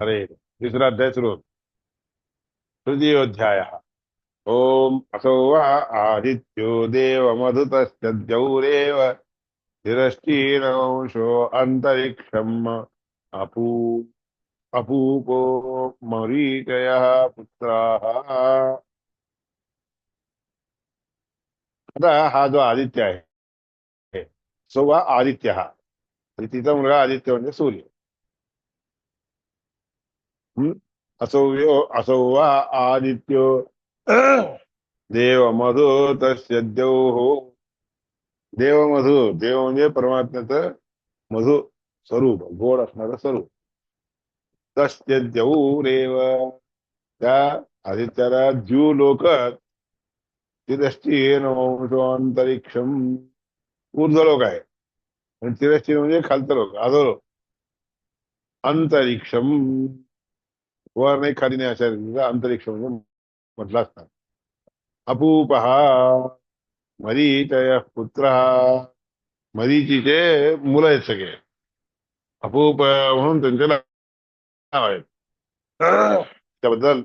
अरे तिसरा अध्याय सुरू होतो। तृतीयोध्याय। ओम असो वा आदित्यो देव मधुतश्चौरेव तिरश्चीनवंशो अन्तरिक्षम् अपू अपूपो मरीचयः पुत्राः। आता हा जो आदित्य आहे सो वा आदित्य। हा तिचा मुलगा आदित्य म्हणजे सूर्य। असौ असो वा आदित्यो। देव मधु तस्य द्यौः। देव मधु देव म्हणजे परमात्म्याचं मधु स्वरूप गोड असणारं स्वरूप. तस्य द्यौरेव। त्या आदित्याला ज्यू लोक तिरश्चीन वंशो अंतरिक्षम ऊर्ध्व लोक आहे. आणि तिरश्चीन म्हणजे खालतं लोक आधो लोक अंतरिक्षम वर नाही खाली नाही अशा रीतीचा अंतरिक्ष म्हणजे म्हटलं असणार अपूपहा मरीचय पुत्र मरीचीचे मुलं आहेत सगळे अपूप म्हणून त्यांचे नाव आहेत त्याबद्दल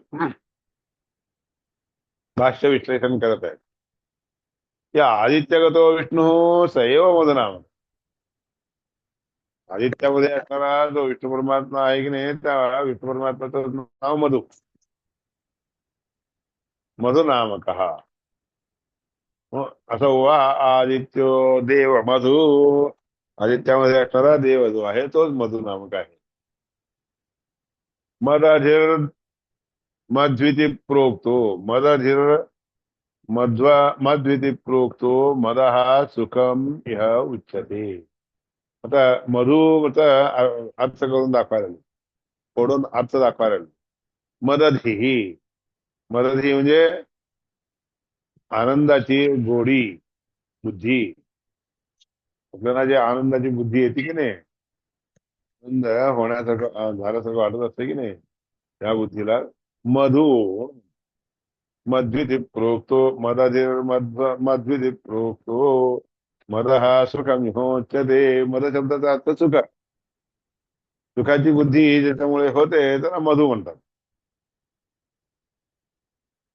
भाष्य विश्लेषण करत आहेत या आदित्यगतो विष्णू सैव हो मधुनाम आदित्यामध्ये असणारा जो विष्णू परमात्मा आहे की नाही त्या विष्णू परमात्माचं नाव मधु. मधुनामक असं वा आदित्य देव मधु. आदित्यामध्ये असणारा देव जो आहे तोच मधु नामक आहे. मदाधीर मध्विती प्रोक्तो. मदधिर मध्वा मध्विती प्रोक्तो. मद हा सुखम इह उच्चते आता मधुचा अर्थ करून दाखवायला लागलो. फोडून अर्थ दाखवायला हि मदत ही म्हणजे आनंदाची गोडी बुद्धी. आपल्याला जे आनंदाची बुद्धी येते की नाही? आनंद होण्यासारखं झाल्यासारखं वाटत असते की नाही? त्या बुद्धीला मधु. मध्विधी प्रोक्तो मदधिर मध्व मध्विधी प्रोक्तो मद हा सुखमिहोच्यते मद शब्दाचा अर्थ सुख. सुखाची बुद्धी ज्याच्यामुळे होते त्याला मधु म्हणतात.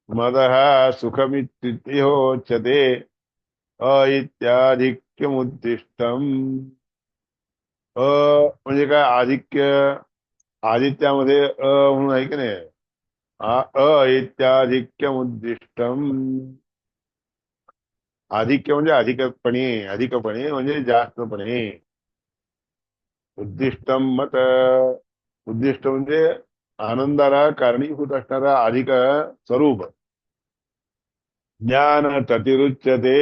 मद हा सुखमित्योच्यते अइत्याधिक्यमुद्दिष्टम अ म्हणजे काय? आधिक्य आदित्यामध्ये अ म्हणून आहे की नाही? अ अ इत्याधिक्यमुद्दिष्टम आधिक्य म्हणजे अधिकपणे अधिकपणे म्हणजे जास्तपणे. उद्दिष्ट मत उद्दिष्ट म्हणजे आनंदाला कारणीभूत असणारा अधिक स्वरूप. ज्ञान ततिरुच्यते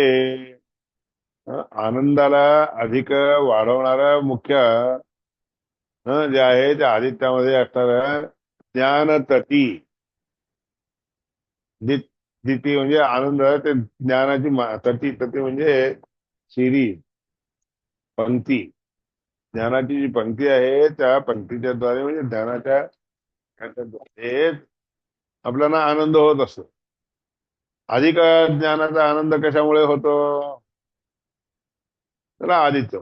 आनंदाला अधिक वाढवणारा मुख्य जे आहे त्या आदित्यामध्ये असणार ज्ञान तती दिती म्हणजे आनंद ते ज्ञानाची तटी तती तती म्हणजे शिरी पंक्ती ज्ञानाची जी पंक्ती आहे त्या पंक्तीच्या द्वारे म्हणजे ज्ञानाच्या आपल्याला आनंद होत असतो अधिक ज्ञानाचा आनंद कशामुळे होतो त्याला आदित्य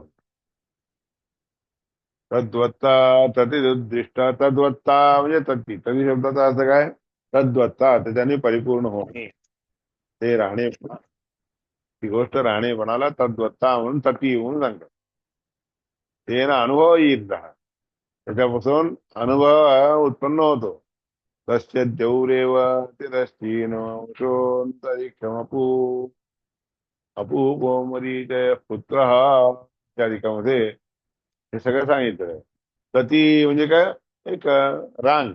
तद्वत्ता तद्वत्ता उद्दिष्ट तद्वत्ता म्हणजे तत्ती तरी शब्दाचा अर्थ काय तद्वत्ता त्याच्याने परिपूर्ण होणे ते राहणे ती गोष्ट राहणेपणाला तद्वत्ता म्हणून तती म्हणून सांगतात ते ना अनुभव येत राहा. त्याच्यापासून अनुभव उत्पन्न होतो. तस्य देवरेव तिरश्चीन वंशोन्तरिक्षमपू अपूपो मरीचय पुत्र इत्यादिकामध्ये हे सगळं सांगितलं. तती म्हणजे काय? एक रांग.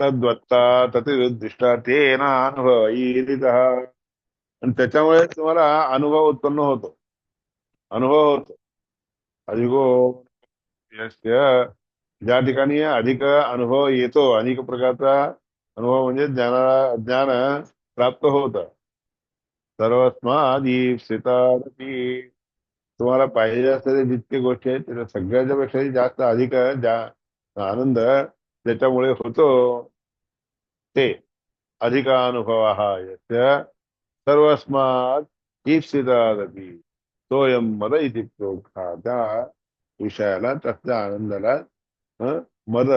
तद्वत्ता ततिरुद्दिष्टा ना अनुभव आणि त्याच्यामुळे तुम्हाला अनुभव उत्पन्न होतो. अनुभव होतो. अधिको ज्या ठिकाणी अधिक अनुभव येतो अनेक प्रकारचा अनुभव म्हणजे ज्ञानाला ज्ञान प्राप्त होत. सर्वस्मादीप्सितारपी तुम्हाला पाहिजे असलेल्या जितके गोष्टी आहेत त्याच्या सगळ्याच्या पेक्षाही जास्त अधिक ज्या आनंद त्याच्यामुळे होतो ते अधिकानुभव हा यस्य सर्वस्मात ईप्सितारपी तोयम मद इति प्रोक्ता त्या विषयाला त्या आनंदाला मद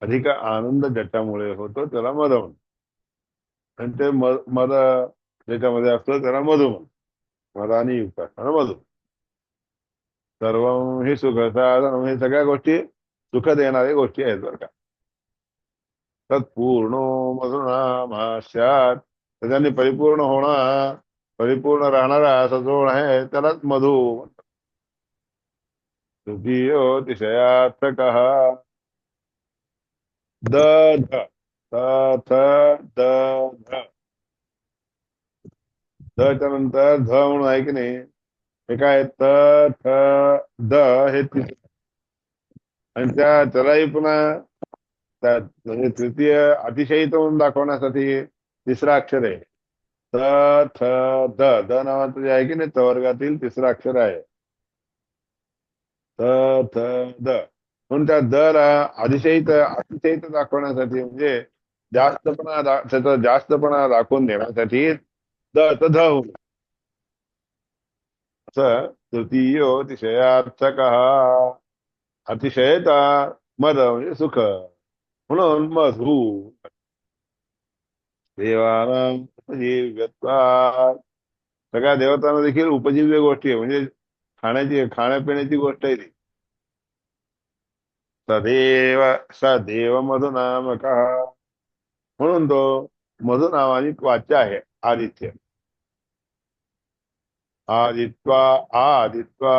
अधिक आनंद ज्याच्यामुळे होतो त्याला मद म्हणतात. आणि ते म- मद ज्याच्यामध्ये असतो त्याला मधु म्हणतात. मदानी युक्त असताना मधु सर्व हे सुख साधन हे सगळ्या गोष्टी सुख देणाऱ्या गोष्टी आहेत बरं का. तत्पूर्ण मधुनामाश्यात त्याच्याने परिपूर्ण होणार परिपूर्ण राहणारा असा जो आहे त्यालाच मधु म्हणतात. तृतीयोतिशयार्थक द ध त थ द ध. नंतर ध म्हणून आहे की नाही? हे काय? त थ द हे तिसरं आणि त्या त्यालाही पुन्हा त्या म्हणजे तृतीय अतिशयित म्हणून दाखवण्यासाठी तिसरा अक्षर आहे. त थ द द नावाचं जे आहे की नाही? त वर्गातील तिसरं अक्षर आहे. त थ द म्हणून त्या द ला अतिशयित अतिशयित दाखवण्यासाठी म्हणजे जास्तपणा त्याचा जास्तपणा दाखवून देण्यासाठी द त ध होईल असं तृतीयोतिशयार्थक अतिशयता मद म्हणजे सुख म्हणून मधू देवानां उपजीव्यत्वा सगळ्या देवतांना देखील उपजीव्य गोष्टी आहे म्हणजे खाण्याची खाण्यापिण्याची गोष्ट आहे ती सदेव सदेव मधु नामक म्हणून तो मधु वाच्य आहे आदित्य आदित्वा आदित्वा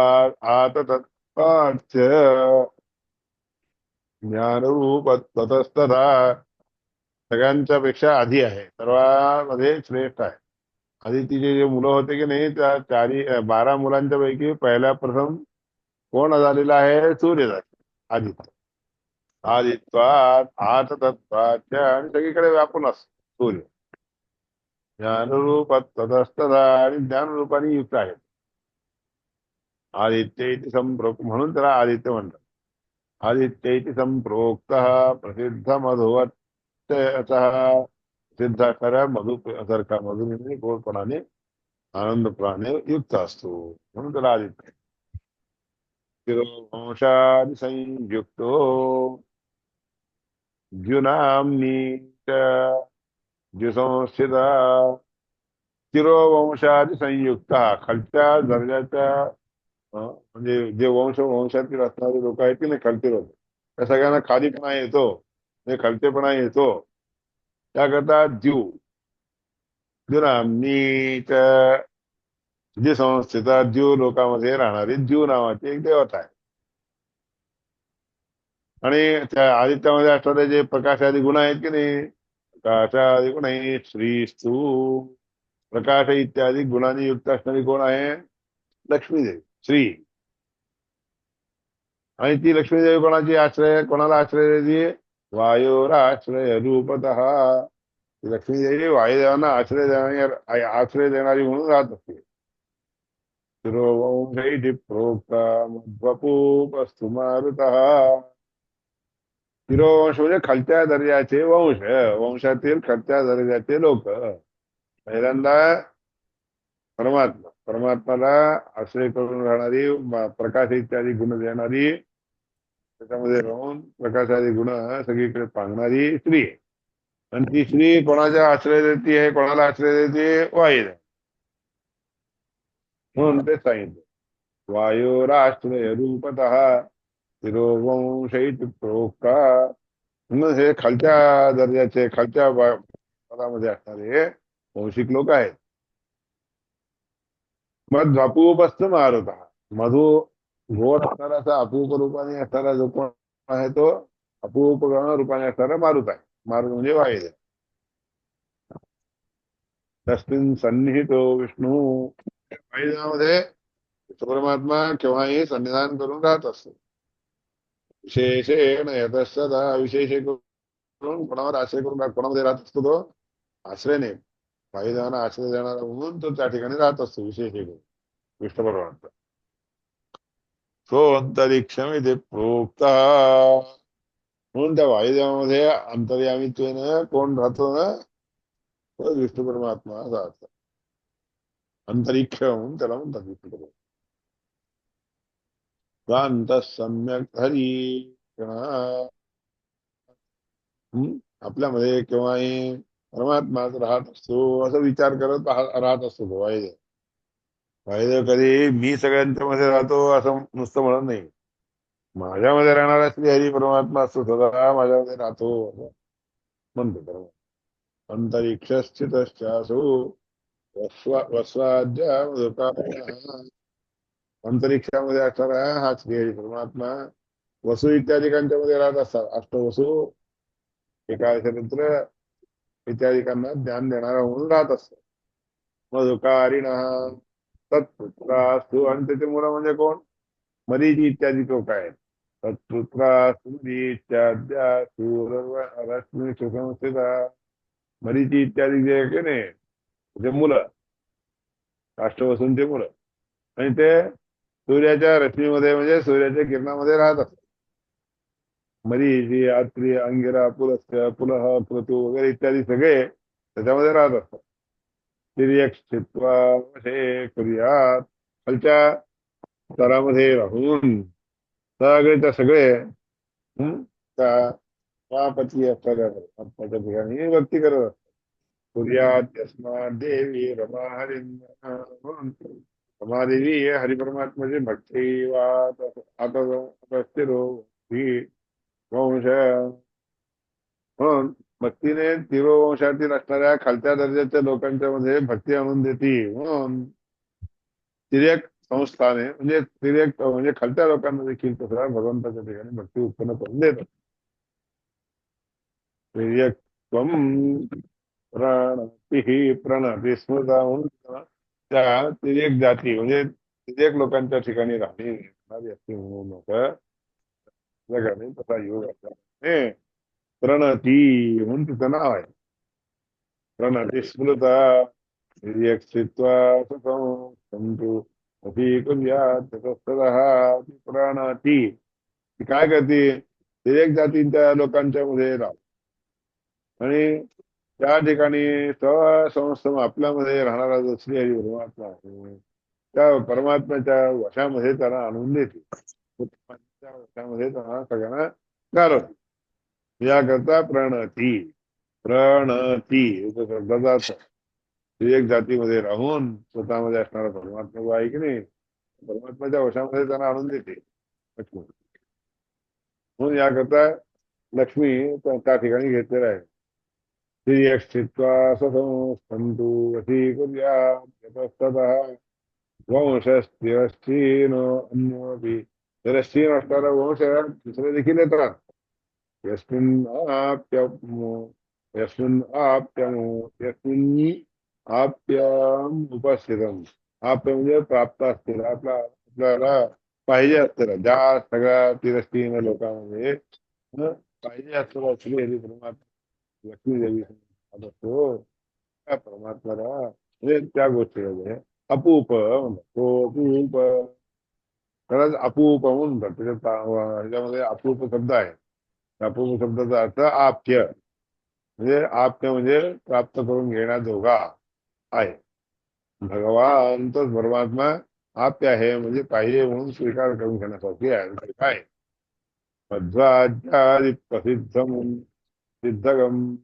आत तत्वाच्य ज्ञानरूप ततस्तथा सगळ्यांच्या पेक्षा आधी आहे. सर्वांमध्ये श्रेष्ठ आहे. आधी तिचे जे मुलं होते की नाही त्या चारी बारा मुलांच्या पैकी पहिल्या प्रथम कोण झालेला आहे? सूर्य झाले आदित्य. आदित्वात आत तत्वाच्या आणि सगळीकडे व्यापून असतो सूर्य. ज्ञानरूप तदस्तदा आणि ज्ञानरूपाने युक्त आहे आदित्य इति संप्रोक्त म्हणून त्याला आदित्य म्हणतात. आदित्य इति संप्रोक्त प्रसिद्ध मधुवत सिद्ध खऱ्या मधु सारखा मधुने म्हणजे गोडपणाने आनंदपणाने युक्त असतो म्हणून त्याला आदित्य. शिरोवंशादि संयुक्तो द्युनाम्नी द्युसंस्थिता शिरोवंशादि संयुक्त खालच्या दर्जाच्या म्हणजे जे वंश वंशातील असणारे लोक आहेत की नाही खालचे लोक. त्या सगळ्यांना खालीपणा येतो. म्हणजे खालचेपणा येतो. त्याकरता द्यू द्युनाम्नीच जी संस्थिता जीव लोकांमध्ये राहणारी जीव नावाची एक देवता आहे आणि त्या आदित्यामध्ये असणारे जे प्रकाशादी गुण आहेत की नाही? प्रकाशादी गुण आहे श्री स्तू प्रकाश इत्यादी गुणांनी युक्त असणारी कोण आहे? लक्ष्मीदेवी. श्री. आणि ती लक्ष्मीदेवी कोणाची? आश्रय कोणाला आश्रय देते वायोराश्रय रूपत लक्ष्मीदेवी वायुदेवांना आश्रय देणारी आश्रय देणारी म्हणून राहत असते. प्रोक्ता मध्वपूपस्तु मारुतः. तिरोवंश म्हणजे खालच्या दर्जाचे वंश. वंशातील खालच्या दर्जाचे लोक. पहिल्यांदा परमात्मा. परमात्माला आश्रय करून राहणारी प्रकाश इत्यादी गुण देणारी त्याच्यामध्ये राहून प्रकाशादी गुण सगळीकडे पांगणारी स्त्री आहे. आणि ती स्त्री कोणाच्या आश्रय देते आहे कोणाला आश्रय देते? वायू म्हणून ते सांगितलं. वायुराश्रय रूपत तिरोवंशैत प्रोक्ता. म्हणून हे खालच्या दर्जाचे खालच्या पदामध्ये असणारे वंशिक लोक आहेत. मग अपूपस्थ मारुता मधु घोर असणारा असा अपूप रूपाने असणारा जो कोण आहे तो अपूप रूपाने असणारा मारुत आहे. मारुत म्हणजे वायू तस्मिन सन्निहितो विष्णू. वायुदेवामध्ये परमात्मा केव्हाही सन्निधान करून राहत असतो. विशेषेण यतसदा विशेष करून कोणावर आश्रय करून कोणामध्ये राहत असतो तो? आश्रय नाही. वायुदेवांना आश्रय देणारा म्हणून तो त्या ठिकाणी राहत असतो विशेष करून विष्णू परमात्मा तो अंतरिक्षम इथे प्रोक्त. म्हणून त्या वायुदेवामध्ये अंतर्यामित्वेनं कोण राहतो ना तो विष्णू परमात्मा असा अंतरिक्ष म्हणून त्याला म्हणतात विष्णू परमात्मा कांत सम्यक हरी आपल्यामध्ये केव्हाही परमात्माच राहत असतो असा विचार करत राहत असतो तो वायदेव वायदेव कधी मी सगळ्यांच्या मध्ये राहतो असं नुसतं म्हणत नाही. माझ्यामध्ये राहणारा श्री हरी परमात्मा असतो सदा माझ्यामध्ये राहतो असं म्हणतो परमात्मा. अंतरिक्षस्थितश्चासु वस्वा वस्वाद्या मधुकामयः. अंतरिक्षामध्ये असणारा हा श्री हरी परमात्मा. वसु इत्यादिकांच्या मध्ये राहत असतात. अष्टवसु एकादशनंतर इत्यादिकांना ज्ञान देणारा म्हणून राहत असतो. मधुकारिण तत्पुत्रास्तु आणि त्याचे मुलं म्हणजे कोण? मरीची इत्यादी लोक आहेत. तत्पुत्रास्तु रश्मी सुसंस्थिता मरीची इत्यादी जे आहे की नाही ते मुलं राष्ट्रवसूंचे मुलं. आणि ते सूर्याच्या रश्मीमध्ये म्हणजे सूर्याच्या किरणामध्ये राहत असतात. मरीची आत्री अंगिरा पुलस्य पुलह पुलतू वगैरे इत्यादी सगळे त्याच्यामध्ये राहत असतात. तिर्यक स्थित्वा वशे कुर्यात खालच्या स्तरामध्ये राहून सगळेच्या सगळे त्या महापती असणाऱ्या परमात्म्याच्या ठिकाणी भक्ती करत असतात. कुर्यात यस्मा देवी रमा हरी रमादेवी हे भक्ती वा आता स्थिरो ही वंश म्हणून भक्तीने तिरोवंशातील असणाऱ्या खालच्या दर्जाच्या लोकांच्या मध्ये भक्ती आणून देते. म्हणून तिर्यक संस्थाने म्हणजे तिर्यक म्हणजे खालच्या लोकांना देखील तसा भगवंताच्या ठिकाणी भक्ती उत्पन्न करून देतात. तिर्यक प्रणती स्मृता म्हणून त्या तिर्यक जाती म्हणजे तिर्यक लोकांच्या ठिकाणी राहणे असते म्हणून लोक जगाने तसा योग असला प्रणती म्हणून तिचं नाव आहे प्रणती स्मृता ती प्रणती ती काय करते तिर्यक जातींच्या लोकांच्या मध्ये राह आणि त्या ठिकाणी संस्थम आपल्यामध्ये राहणारा जो श्री हरी परमात्मा आहे त्या परमात्म्याच्या वशामध्ये त्याला आणून देते सगळ्यांना घालवते याकरता प्रणती प्रणती शब्दाचा अर्थ एक जातीमध्ये राहून स्वतःमध्ये असणारा परमात्मा जो आहे की नाही परमात्म्याच्या वशामध्ये त्यांना आणून देते लक्ष्मी म्हणून याकरता लक्ष्मी त्या ठिकाणी घेतलेला आहे तिरश्चीन असणारा वंश दुसरे देखील येतात यस्मिन आप्यमो यस्मिन आप्यमो यस्मिन् आप्यम उपस्थितम. आप्य म्हणजे प्राप्त असतील. आपला आपल्याला पाहिजे असलेला ज्या सगळ्या तिरस्तीन लोकांमध्ये पाहिजे असलेला श्री हरी परमात्मा. लक्ष्मी देवी असतो त्या परमात्म्याला म्हणजे त्या गोष्टीमध्ये अपूप म्हणतात तो अपूप. खरंच अपूप म्हणतात. त्याच्यात ह्याच्यामध्ये अपूप शब्द आहे. अपूप शब्दाचा अर्थ आप्य. म्हणजे आप्य म्हणजे प्राप्त करून घेण्याजोगा आहे. भगवान तोच परमात्मा आप्य आहे म्हणजे पाहिजे म्हणून स्वीकार करून घेण्यासाठी आहे. म्हणजे काय? मध्वाध्यादि प्रसिद्ध सिद्धगम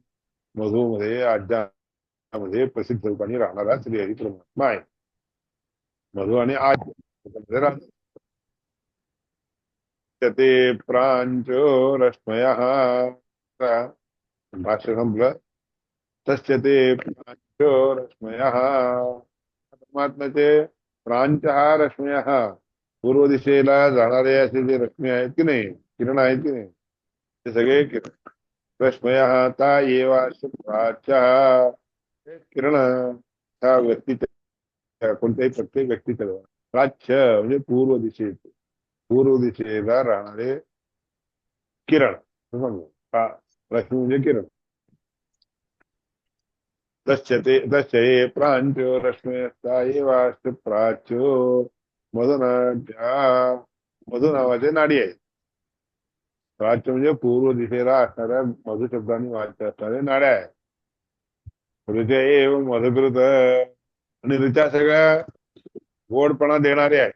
मधूमध्ये आज्यामध्ये प्रसिद्ध रूपाने राहणारा श्री हरी परमात्मा आहे. मधु आणि आज्य राहतो. ते प्रांच रश्मय भाष्य संपलं तस्य ते प्रांच रश्मय परमात्म्याचे प्रांच हा रश्मय पूर्व दिशेला जाणारे असे जे रश्मी आहेत की नाही किरण आहेत की नाही ते सगळे किरण. रश्मय ता येवा प्राच्या किरण ह्या व्यक्तीच्या कोणत्याही प्रत्येक व्यक्तीच्या प्राच्य म्हणजे पूर्व दिशेचे पूर्व दिशेला राहणारे किरण. असं समजू हा रश्मी म्हणजे किरण. तस्य ते प्रांचो ये प्रांच्यो रश्मयस्ता एवाश्च प्राचो मधुनाच्या मधु नावाचे नाडी आहेत. प्राच्य म्हणजे पूर्व दिशेला असणाऱ्या मधु शब्दाने वाच्य असणाऱ्या नाड्या आहेत. ऋत्या मधुकृत. आणि ऋत्या सगळ्या गोडपणा देणारे आहेत.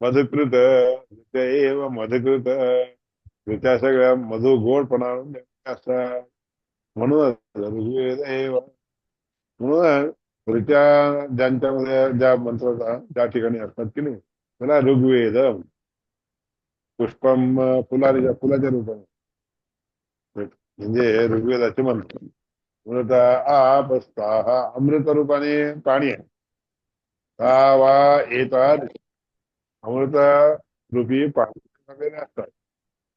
मधुकृत एव मधुकृत. त्या सगळ्या मधु गोडपणा असतात म्हणून ऋग्वेद एव म्हणून ऋत्या ज्यांच्यामध्ये ज्या मंत्राचा ज्या ठिकाणी असतात की नाही त्याला ऋग्वेद पुष्पम फुलाच्या फुलाच्या रूपाने. म्हणजे ऋग्वेदाचे मंत्र. म्हणून आपस्ता हा अमृत रूपाने पाणी आहे. ता वा येतात अमृत रूपी पाणी असतात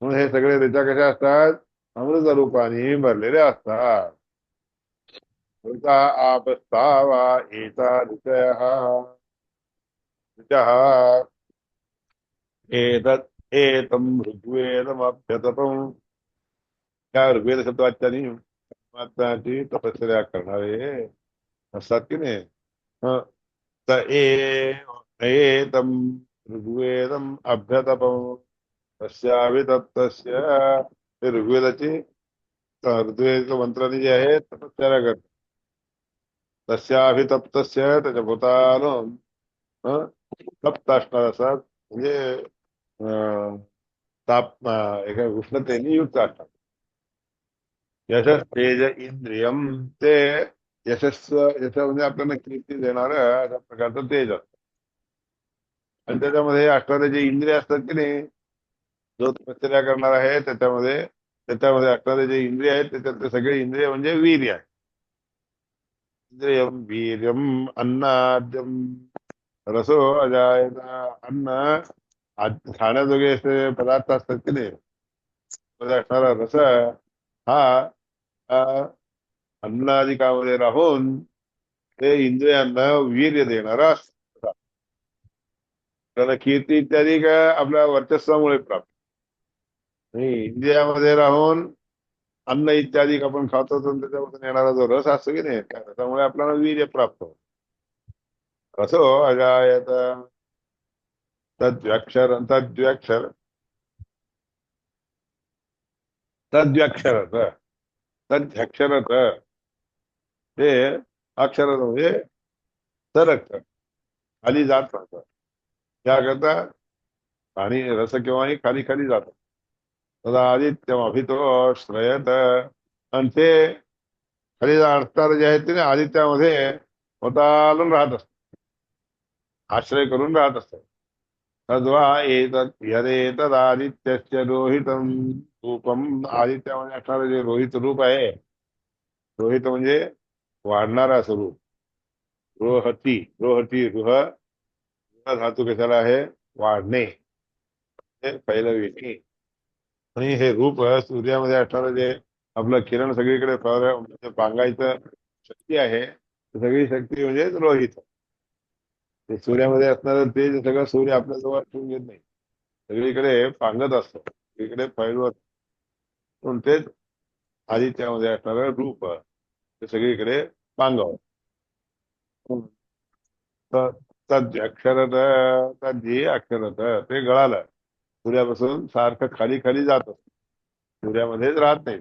म्हणून हे सगळे त्याच्या कशा असतात? अमृत रूपाने भरलेले असतात. आपस्ता वा एता ऋतयः ऋचः एतत् एतम ऋग्वेदमभ्यतपम त्या ऋग्वेद शब्दवाच्यानी परमात्म्याची तपश्चर्या करणारे. असतात की नाही? एतम ऋग्वेदम अभ्यतपम। तस्याभितप्तस्य ऋग्वेदाची ऋग्वेद मंत्राने जे आहे तपश्चर्या करतात तस्याभितप्तस्य त्याच्या भूतानं तप्त असणार असतात म्हणजे ताप एका युक्त तेज इंद्रियम ते यशस्व यश म्हणजे कीर्ती देणार अशा प्रकारचं तेज आणि त्याच्यामध्ये असणारे जे इंद्रिय असतात की नाही जो तपश्चर्या करणार आहे त्याच्यामध्ये त्याच्यामध्ये असणारे जे इंद्रिय आहेत त्याच्यातले सगळे इंद्रिय म्हणजे वीर्य आहे इंद्रियम वीर्यम अन्नाद्यम रसो अजायता अन्न खाण्याजोगे असे पदार्थ असतात की नाही असणारा रस हा अन्नादिकामध्ये राहून ते इंद्रियांना वीर्य देणारा असतो. त्यांना कीर्ती इत्यादी का आपल्या वर्चस्वामुळे प्राप्त. इंडियामध्ये राहून अन्न इत्यादी आपण खातो त्याच्यामधून येणारा जो रस असतो की नाही त्या रसामुळे आपल्याला वीर्य प्राप्त होत. रसो अजायत तद्व्याक्षर तद्व्याक्षर. तद्व्यक्षरत तद्ध्यक्षरत ते अक्षर म्हणजे सरकत खाली जात राहतं त्याकरता आणि रस केव्हाही खाली खाली जात. तदा आदित्यम अभितो श्रयत. आणि ते खाली असणार जे आहेत ते आदित्यामध्ये स्वतःलून राहत असत आश्रय करून राहत असतात. तद्वा एतत् यदेतदादित्यस्य रोहितम. रूपम आदित्यामध्ये असणारं जे रोहित रूप आहे रोहित म्हणजे वाढणारा स्वरूप. रोहती रोहती रुह धातू कशाला आहे वाढणे. हे पहिलं आणि हे रूप सूर्यामध्ये असणारं जे आपलं किरण सगळीकडे पांगायचं म्हणजे शक्ती आहे सगळी शक्ती म्हणजे रोहित ते सूर्यामध्ये असणारं ते सगळं सूर्य आपल्या जवळ ठेवून घेत नाही. सगळीकडे पांगत असतो सगळीकडे फैलवत पण तेच आदित्यामध्ये असणारं रूप ते सगळीकडे पांगावं अक्षरत जे अक्षरत ते गळालं. सूर्यापासून सारखं खाली खाली जात. असत सूर्यामध्येच राहत नाही.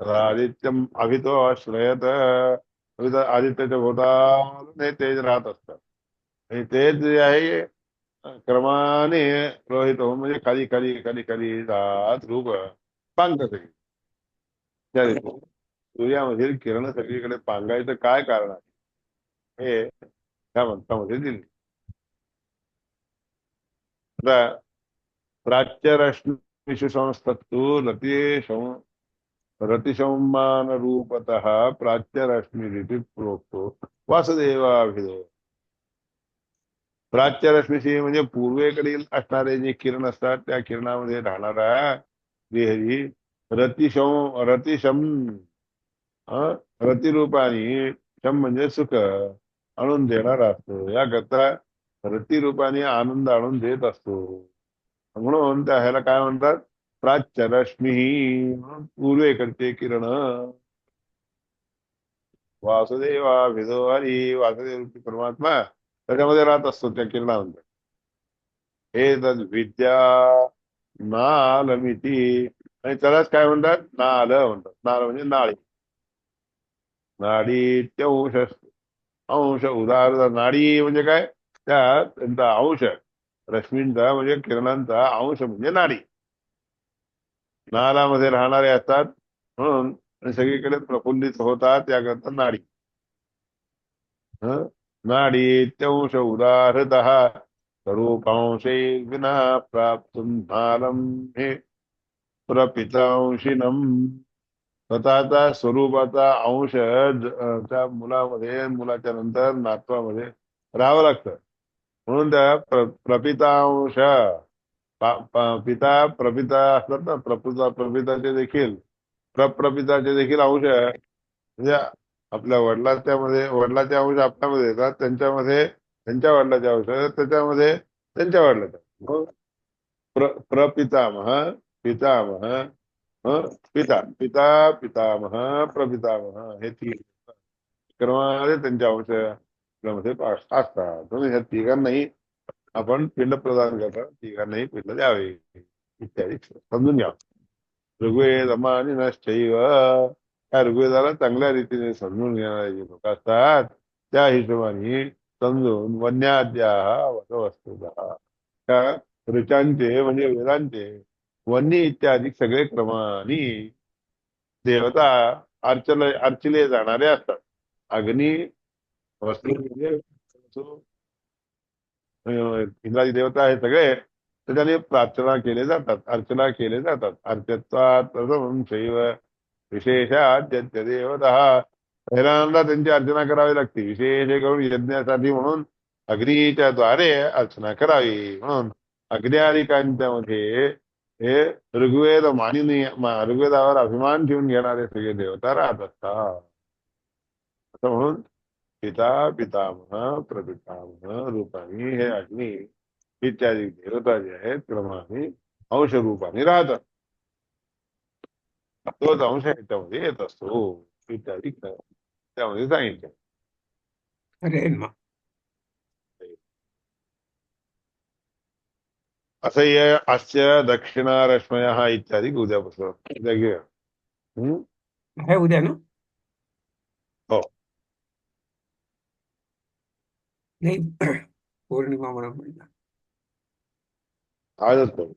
आदित्यम अभितो श्रयत. आदित्याच्या भोवताल तेज राहत असतात आणि तेज जे आहे क्रमाने रोहित होऊन म्हणजे खाली खाली खाली खाली जात रूप पांगत सगळी सूर्यामधील किरण सगळीकडे पांगायचं काय कारण आहे? हे त्या मंत्रामध्ये दिले प्राच्यरश्मीषु संस्तत्तु रतिशं रतिसंमान रूपत प्राच्यरश्मी प्रोक्तो वासुदेवाभिधो प्राच्यरश्मीशी म्हणजे पूर्वेकडील असणारे जे किरण असतात त्या किरणामध्ये राहणारा देहरी रतिशम रतिशम रतिरूपाने शम म्हणजे सुख आणून देणारा असतो. याकरता रतिरूपाने आनंद आणून देत असतो. म्हणून त्या ह्याला काय म्हणतात? प्राच्य रश्मी पूर्वेकडचे किरण. वासुदेवा भिदो हरी वासुदेव परमात्मा त्याच्यामध्ये राहत असतो त्या किरणामध्ये. हे तद विद्या नालमिती. आणि त्यालाच काय म्हणतात? नाल म्हणतात. नाल म्हणजे नाळी. नाडी अंश उदाहरण नाडी म्हणजे काय? त्या त्यांचा अंश रश्मींचा म्हणजे किरणांचा अंश म्हणजे नाडी. नालामध्ये राहणारे असतात म्हणून आणि सगळीकडे प्रफुल्लित होतात त्याकरता नाडी. नाडी त्यांश उदाहृत स्वरूपांशे विना प्राप्त नालम हे प्रपितांशिनम स्वतःचा स्वरूपाचा अंश त्या मुलामध्ये मुलाच्या नंतर नातवामध्ये राहावं लागतं. म्हणून त्या प्र, प्रपितांश पिता प्रपिता असतात ना प्रपिता प्रपिताचे देखील प्रप्रपिताचे देखील अंश म्हणजे आपल्या वडिलाच्या मध्ये वडिलाचे अंश आपल्यामध्ये येतात त्यांच्यामध्ये त्यांच्या वडिलाचे अंश त्याच्यामध्ये त्यांच्या वडिलाचे प्र प्रपितामह पितामह पिता पिता पितामह प्रपितामह हे तीन क्रमाने त्यांच्या अंश असतात. म्हणून ह्या तिघांनाही आपण पिंड प्रदान करतात. तिघांनाही पिंड द्यावे इत्यादी समजून घ्या. ऋग्वेद आणि नश्चैव. त्या ऋग्वेदाला चांगल्या रीतीने समजून घेणारे जे लोक असतात त्या हिशोबाने समजून वन्याद्या वस्तुदा त्या ऋचांचे म्हणजे वेदांचे वन्य इत्यादी सगळे क्रमाने देवता अर्चले अर्चिले जाणारे असतात. अग्नी वस्तू म्हणजे देवता हे सगळे त्याच्याने प्रार्थना केले जातात अर्चना केले जातात. अर्चत्वात शैव विशेषाद्यंत देवता. पहिल्यांदा त्यांची अर्चना करावी लागते. विशेष हे करून यज्ञासाठी म्हणून अग्नीच्या द्वारे अर्चना करावी म्हणून अग्निकांच्या मध्ये हे ऋग्वेद मानिनीय ऋग्वेदावर अभिमान ठेवून घेणारे सगळे देवता राहत असतात असं म्हणून पिता पितामह प्रपितामह रूपाने हे अग्नी इत्यादी देवता जे आहेत क्रमाने अंश रूपाने राहतात. तोच अंश याच्यामध्ये येत असतो. इत्यादी त्यामध्ये सांगितलं. अरे मा असं ये अस्य दक्षिणा रश्मय हा इत्यादी उद्यापासून उद्या घेऊया हम्म? आहे उद्या ना हो. नाही पौर्णिमा म्हणून म्हणलं आजच करू